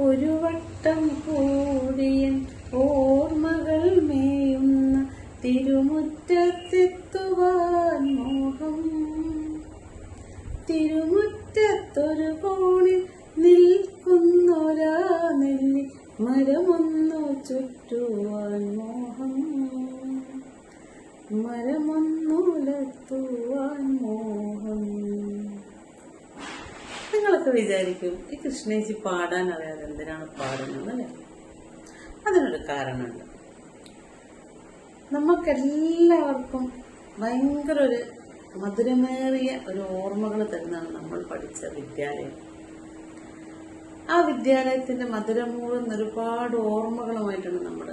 ഒരു വട്ടം കൂടിയൻ ഓർമ്മകൾ മേയുന്ന തിരുമുറ്റത്തെത്തുവാൻ മോഹം. തിരുമുറ്റത്തൊരു കോണിൽ നിൽക്കുന്നൊരാ നെല്ലി മരമൊന്നു ചുറ്റുവാൻ മോഹം. മരമൊന്നുലത്തുവാൻ നിങ്ങളൊക്കെ വിചാരിക്കും. ഈ കൃഷ്ണേച്ചി പാടാൻ അറിയാതെ എന്തിനാണ് പാടുന്നത് അല്ലേ? അതിനൊരു കാരണമുണ്ട്. നമുക്കെല്ലാവർക്കും ഭയങ്കര ഒരു മധുരമേറിയ ഒരു ഓർമ്മകൾ തരുന്നതാണ് നമ്മൾ പഠിച്ച വിദ്യാലയം. ആ വിദ്യാലയത്തിന്റെ മധുരമൂറുന്ന ഒരുപാട് ഓർമ്മകളുമായിട്ടാണ് നമ്മൾ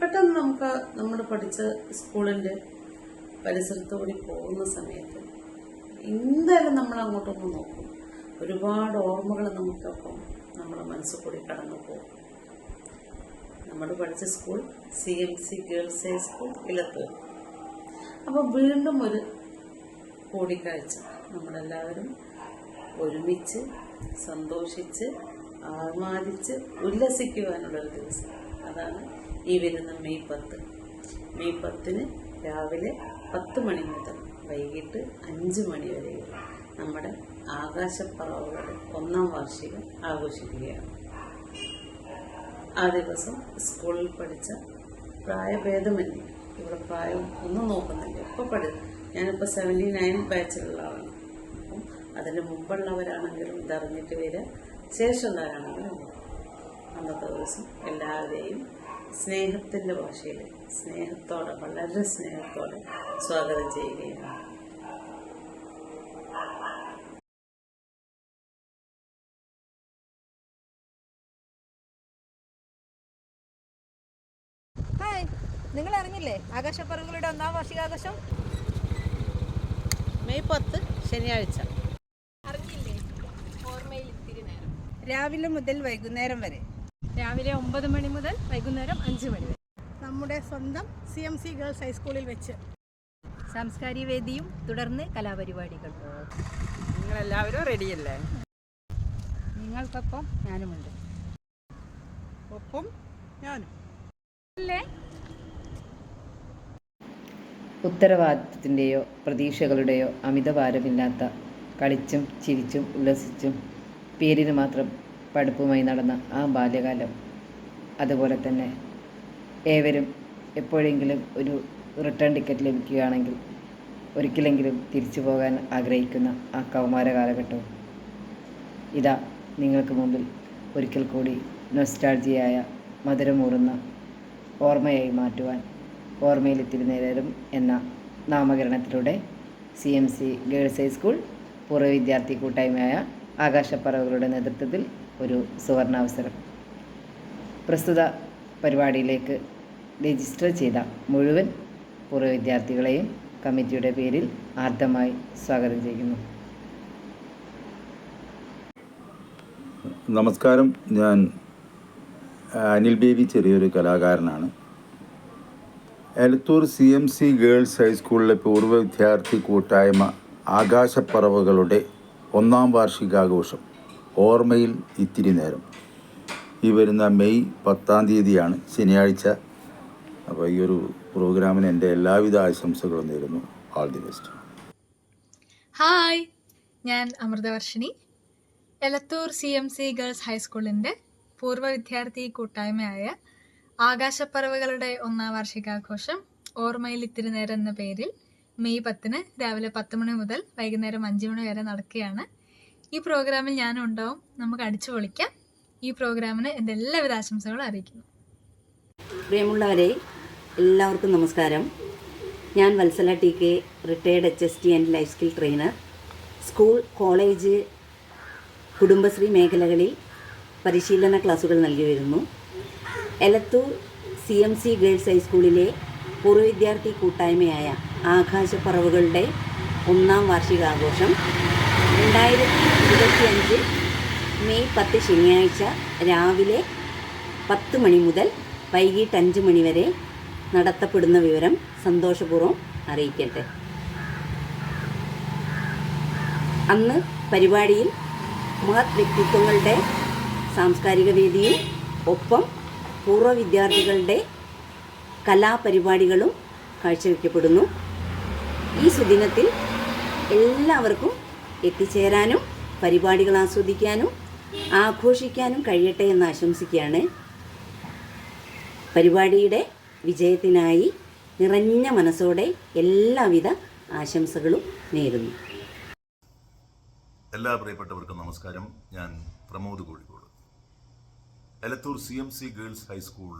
പെട്ടെന്ന് നമുക്ക് നമ്മൾ പഠിച്ച സ്കൂളിന്റെ പരിസരത്തോടി പോകുന്ന സമയത്ത് എന്തായാലും നമ്മൾ അങ്ങോട്ടൊന്ന് നോക്കും. ഒരുപാട് ഓർമ്മകൾ നമുക്കൊപ്പം നമ്മുടെ മനസ്സിൽ കൂടി കടന്നു പോകും. നമ്മൾ പഠിച്ച school C M C girls high school Elathur. അപ്പോൾ വീണ്ടും ഒരു കൂടിക്കാഴ്ച. നമ്മളെല്ലാവരും ഒരുമിച്ച് സന്തോഷിച്ച് ആഹ്ലാദിച്ച് ഉല്ലസിക്കുവാനുള്ളൊരു ദിവസം. അതാണ് ഈ വരുന്ന മെയ് പത്ത്. മെയ് പത്തിന് രാവിലെ പത്ത് മണി മുതൽ. വൈകിട്ട് അഞ്ച് മണി വരെ നമ്മുടെ ആകാശപ്പറവുകളുടെ ഒന്നാം വാർഷികം ആഘോഷിക്കുകയാണ്. ആ ദിവസം സ്കൂളിൽ പഠിച്ച പ്രായഭേദമന്യേ ഇവിടെ പ്രായം ഒന്നും നോക്കുന്നില്ല. ഇപ്പോൾ പഠി ഞാനിപ്പോൾ സെവന്റി നയൻ ബാച്ചിലുള്ള ആളാണ്. അപ്പം അതിന് മുമ്പുള്ളവരാണെങ്കിലും ഇതറിഞ്ഞിട്ട് വരിക. ശേഷമുള്ളവരാണെങ്കിലും വരിക. അന്നത്തെ ദിവസം എല്ലാവരെയും സ്നേഹത്തിന്റെ ഭാഷയിൽ സ്നേഹത്തോടെ വളരെ സ്നേഹത്തോടെ സ്വാഗതം ചെയ്യുകയാണ്. ഹായ് നിങ്ങൾ അറിഞ്ഞില്ലേ? ആകാശപ്പറവുകളുടെ ഒന്നാം വാർഷികാഘോഷം? മെയ് പത്ത് ശനിയാഴ്ച. അറിഞ്ഞില്ലേ? ഓർമ്മയിൽ രാവിലെ മുതൽ വൈകുന്നേരം വരെ. രാവിലെ ഒമ്പത് മണി മുതൽ വൈകുന്നേരം അഞ്ച് മണി വരെ. നമ്മുടെ സ്വന്തം സി എം സി ഗേൾസ് ഹൈസ്കൂളിൽ വെച്ച് സാംസ്കാരിക വേദിയും തുടർന്ന് കലാപരിപാടികൾ. നിങ്ങളെല്ലാവരും റെഡിയല്ലേ നിങ്ങൾക്കൊപ്പം ഞാനുമുണ്ട്. ഒപ്പം ഞാനും. ഉത്തരവാദിത്തത്തിന്റെയോ പ്രതീക്ഷകളുടെയോ അമിതഭാരമില്ലാത്ത കളിച്ചും ചിരിച്ചും ഉല്ലസിച്ചും പേരിന് മാത്രം പഠിപ്പുമായി നടന്ന ആ ബാല്യകാലം അതുപോലെ തന്നെ ഏവരും എപ്പോഴെങ്കിലും ഒരു റിട്ടേൺ ടിക്കറ്റ് ലഭിക്കുകയാണെങ്കിൽ ഒരിക്കലെങ്കിലും തിരിച്ചു പോകാൻ ആഗ്രഹിക്കുന്ന ആ കൗമാര കാലഘട്ടവും ഇതാ നിങ്ങൾക്ക് മുമ്പിൽ ഒരിക്കൽ കൂടി നൊസ്റ്റാൾജിയായ മധുരമൂറുന്ന ഓർമ്മയായി മാറ്റുവാൻ ഓർമ്മയിലെത്തിരി നേരം എന്ന നാമകരണത്തിലൂടെ C M C girls high school പൂർവ വിദ്യാർത്ഥി കൂട്ടായ്മയായ ആകാശപ്പറവുകളുടെ നേതൃത്വത്തിൽ ഒരു സുവർണാവസരം. പ്രസ്തുത പരിപാടിയിലേക്ക് രജിസ്റ്റർ ചെയ്ത മുഴുവൻ പൂർവ വിദ്യാർത്ഥികളെയും കമ്മിറ്റിയുടെ പേരിൽ ആർദ്രമായി സ്വാഗതം ചെയ്യുന്നു. നമസ്കാരം. ഞാൻ അനിൽ ബേബി ചെറിയൊരു കലാകാരനാണ്. Elathur C M C girls ഹൈസ്കൂളിലെ പൂർവ വിദ്യാർത്ഥി കൂട്ടായ്മ ആകാശപ്പറവുകളുടെ ഒന്നാം വാർഷികാഘോഷം. ഓർമ്മയിൽ ഇത്തിരി നേരം. ഈ വരുന്ന മെയ് പത്താം തീയതിയാണ് ശനിയാഴ്ച. അപ്പോൾ ഈ ഒരു പ്രോഗ്രാമിന് എന്റെ എല്ലാവിധ ആശംസകളും നേരുന്നു. ആൾ ദി ബെസ്റ്റ് ഹായ് ഞാൻ Amrithavarshini Elathur C M C girls ഹൈസ്കൂളിന്റെ പൂർവ വിദ്യാർത്ഥി കൂട്ടായ്മയായ ആകാശപ്പറവുകളുടെ ഒന്നാം വാർഷികാഘോഷം ഓർമ്മയിൽ ഇത്തിരി നേരം എന്ന പേരിൽ മെയ് പത്തിന് രാവിലെ പത്ത് മണി മുതൽ വൈകുന്നേരം അഞ്ച് മണി വരെ നടക്കുകയാണ്. ഈ പ്രോഗ്രാമിൽ ഞാനും ഉണ്ടാവും നമുക്ക് അടിച്ചു പൊളിക്കാം. ഈ പ്രോഗ്രാമിന് എന്റെ എല്ലാവിധ ആശംസകളും അറിയിക്കുന്നു. പ്രിയമുള്ളവരെ എല്ലാവർക്കും നമസ്കാരം. ഞാൻ Vatsala T K retired H S T and life skill trainer school college Kudumbashree മേഖലകളിൽ പരിശീലന ക്ലാസുകൾ നൽകി വരുന്നു Elathur C M C girls ഹൈസ്കൂളിലെ പൂർവ വിദ്യാർത്ഥി കൂട്ടായ്മയായ ആകാശപ്പറവുകളുടെ ഒന്നാം വാർഷികാഘോഷം രണ്ടായിരത്തി ഇരുപത്തിയഞ്ച് മെയ് പത്ത് ശനിയാഴ്ച രാവിലെ പത്ത് മണി മുതൽ വൈകിട്ട് അഞ്ച് മണി വരെ നടത്തപ്പെടുന്ന വിവരം സന്തോഷപൂർവം അറിയിക്കട്ടെ. അന്ന് പരിപാടിയിൽ മഹത് വ്യക്തിത്വങ്ങളുടെ സാംസ്കാരിക വേദിയും ഒപ്പം പൂർവ വിദ്യാർത്ഥികളുടെ കലാപരിപാടികളും കാഴ്ചവെക്കപ്പെടുന്നു. ഈ സുദിനത്തിൽ എല്ലാവർക്കും എത്തിച്ചേരാനും പരിപാടികൾ ആസ്വദിക്കാനും ആഘോഷിക്കാനും കഴിയട്ടെ എന്ന് ആശംസിക്കുകയാണ്. പരിപാടിയുടെ വിജയത്തിനായി നിറഞ്ഞ മനസ്സോടെ എല്ലാവിധ ആശംസകളും നേരുന്നു. എല്ലാ പ്രിയപ്പെട്ടവർക്കും നമസ്കാരം. ഞാൻ Pramod Kozhikode. Elathur C M C girls high school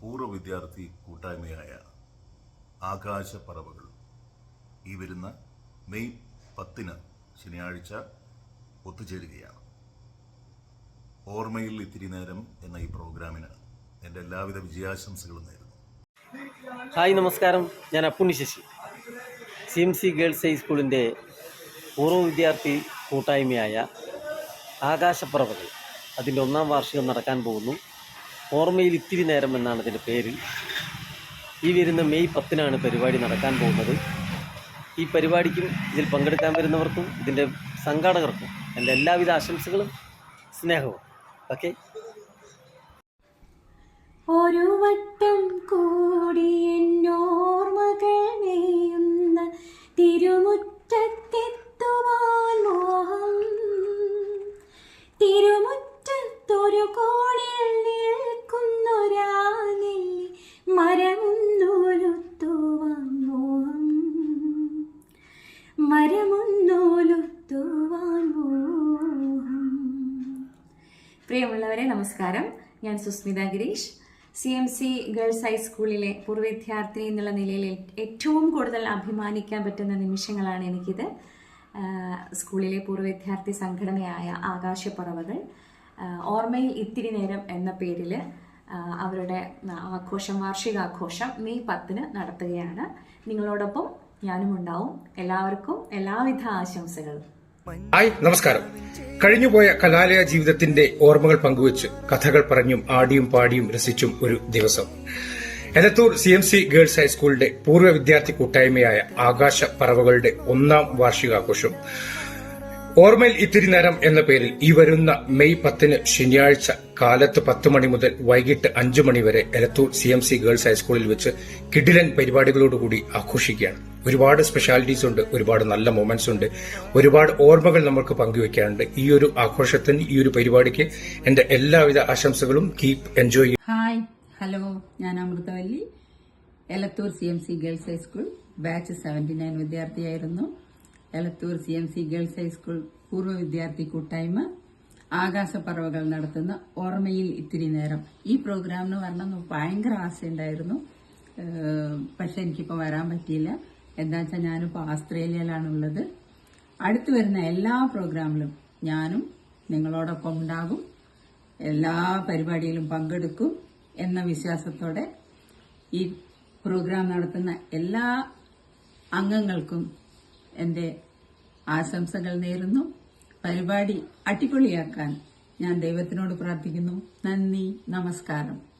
പൂർവ വിദ്യാർത്ഥി കൂട്ടായ്മയായ ആകാശപ്പറവകൾ ഈ വരുന്ന മെയ് പത്തിന് ശനിയാഴ്ച ഒത്തുചേരുകയാണ്. ഓർമ്മയിൽ ഇത്തിരി നേരം എന്ന ഈ പ്രോഗ്രാമിന് എന്റെ എല്ലാവിധ വിജയാശംസകളും നേരുന്നു. ഹായ് നമസ്കാരം. ഞാൻ Appunni Sasi. C M C girls ഹൈസ്കൂളിന്റെ പൂർവ വിദ്യാർത്ഥി കൂട്ടായ്മയായ ആകാശപ്പറവകൾ. അതിന്റെ ഒന്നാം വാർഷികം നടക്കാൻ പോകുന്നു. ഓർമ്മയിൽ ഇത്തിരി നേരം എന്നാണ് അതിന്റെ പേര് ഈ വരുന്ന മെയ് പത്തിനാണ് പരിപാടി നടക്കാൻ പോകുന്നത്. ഈ പരിപാടിക്കും ഇതിൽ പങ്കെടുക്കാൻ വരുന്നവർക്കും ഇതിന്റെ സംഘാടകർക്കും എന്റെ എല്ലാവിധ ആശംസകളും സ്നേഹവും. ഓക്കെ? ഒരു വട്ടം കൂടി എന്നോർമകൾ നെയ്യുന്ന തിരുമുറ്റത്തെത്തുവാൻ മോഹം. തിരുമുറ്റത്തൊരു കോണിൽ നിൽക്കുന്നൊരാ നെല്ലി പ്രിയമുള്ളവരെ നമസ്കാരം. ഞാൻ Susmitha Girish. C M C girls ഹൈസ്കൂളിലെ പൂർവ വിദ്യാർത്ഥി എന്നുള്ള നിലയിൽ ഏറ്റവും കൂടുതൽ അഭിമാനിക്കാൻ പറ്റുന്ന നിമിഷങ്ങളാണ് എനിക്കിത്. സ്കൂളിലെ പൂർവ വിദ്യാർത്ഥി സംഘടനയായ ആകാശപ്പുറവകൾ ഓർമ്മയിൽ ഇത്തിരി നേരം എന്ന പേരിൽ അവരുടെ ആഘോഷം വാർഷികാഘോഷം മെയ് പത്തിന് നടത്തുകയാണ്. നിങ്ങളോടൊപ്പം ഞാനും ഉണ്ടാവും എല്ലാവർക്കും എല്ലാവിധ ആശംസകളും. ഹായ് നമസ്കാരം. കഴിഞ്ഞുപോയ കലാലയ ജീവിതത്തിന്റെ ഓർമ്മകൾ പങ്കുവച്ച് കഥകൾ പറഞ്ഞും ആടിയും പാടിയും രസിച്ചും ഒരു ദിവസം. Elathur C M C girls ഹൈസ്കൂളിന്റെ പൂർവ വിദ്യാർത്ഥി കൂട്ടായ്മയായ ആകാശ പറവകളുടെ ഒന്നാം വാർഷികാഘോഷം ഓർമ്മയിൽ ഇത്തിരി നേരം എന്ന പേരിൽ ഈ വരുന്ന മെയ് പത്തിന് ശനിയാഴ്ച കാലത്ത് പത്ത് മണി മുതൽ വൈകിട്ട് അഞ്ചു മണി വരെ Elathur C M C girls ഹൈസ്കൂളിൽ വെച്ച് കിഡിലൻ പരിപാടികളോടുകൂടി ആഘോഷിക്കുകയാണ്. ഒരുപാട് സ്പെഷ്യാലിറ്റീസ് ഉണ്ട് ഒരുപാട് നല്ല മൊമെന്റ്സ് ഉണ്ട്. ഒരുപാട് ഓർമ്മകൾ നമ്മൾക്ക് പങ്കുവെക്കാനുണ്ട്. ഈ ഒരു ആഘോഷത്തിന് ഈ ഒരു പരിപാടിക്ക് എന്റെ എല്ലാവിധ ആശംസകളും കീപ് എൻജോയ് ഹായ് ഹലോ ഞാൻ Amrithavalli Elathur C M C girls high school batch seventy nine വിദ്യാർത്ഥിയായിരുന്നു. Elathur C M C girls high school പൂർവ വിദ്യാർത്ഥി കൂട്ടായ്മ. ആകാശപ്പറവകൾ നടത്തുന്ന ഓർമ്മയിൽ ഇത്തിരി നേരം. ഈ പ്രോഗ്രാമിന് വരണമെന്ന് ഭയങ്കര ആശയുണ്ടായിരുന്നു. പക്ഷെ എനിക്കിപ്പോൾ വരാൻ പറ്റിയില്ല. എന്താ വെച്ചാൽ ഞാനിപ്പോൾ ആസ്ട്രേലിയയിലാണുള്ളത് അടുത്തു വരുന്ന എല്ലാ പ്രോഗ്രാമിലും ഞാനും നിങ്ങളോടൊപ്പം ഉണ്ടാകും. എല്ലാ പരിപാടിയിലും പങ്കെടുക്കും എന്ന വിശ്വാസത്തോടെ ഈ പ്രോഗ്രാം നടത്തുന്ന എല്ലാ അംഗങ്ങൾക്കും എന്റെ ആശംസകൾ നേരുന്നു. പരിപാടി അടിപൊളിയാക്കാൻ ഞാൻ ദൈവത്തിനോട് പ്രാർത്ഥിക്കുന്നു. നന്ദി നമസ്കാരം.